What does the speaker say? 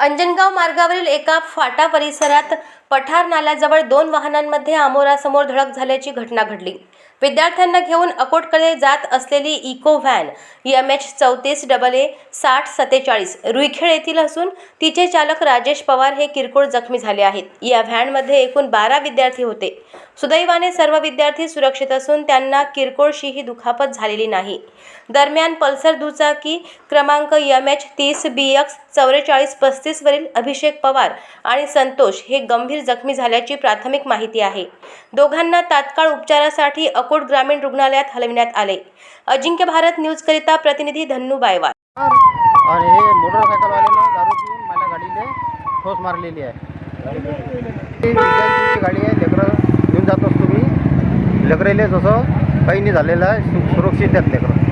अंजनगाव मार्गावरील एका फाटा परिसरात पठार नाल्याजवळ दोन वाहनांमध्ये आमोरासमोर धडक झाल्याची घटना घडली. विद्यार्थ्यांना घेऊन अकोटकडे जात असलेली इको व्हॅन एम एच चौतीस डबल ए साठ सत्तेचाळीस रुईखेड येथील असून तिचे चालक राजेश पवार हे किरकोळ जखमी झाले आहेत. या व्हॅनमध्ये एकूण बारा विद्यार्थी होते. सुदैवाने सर्व विद्यार्थी सुरक्षित असून त्यांना किरकोळशीही दुखापत झालेली नाही. दरम्यान पल्सर दुचाकी क्रमांक एम एच तीस बी एक्स चौवेचाळीस पस्तीसवरील अभिषेक पवार आणि संतोष हे गंभीर जखमी झाल्याची प्राथमिक माहिती आहे. दोघांना तात्काळ उपचारासाठी अकोट ग्रामीण रुग्णालयात हलविण्यात आले. अजिंक्य भारत न्यूजकरिता प्रतिनिधी धन्नू बायवाल. आणि हे मोटरसायकलवाल्यानं दारू पिऊन माझ्या गाडीने ठोस मारलेली आहे. ही विद्यार्थ्यांची गाडी आहे लेकरं घेऊन जात असतो मी. लेकरेले जसं काही नाही झालेलं आहे सु- सुरक्षित आहेत लेकरं.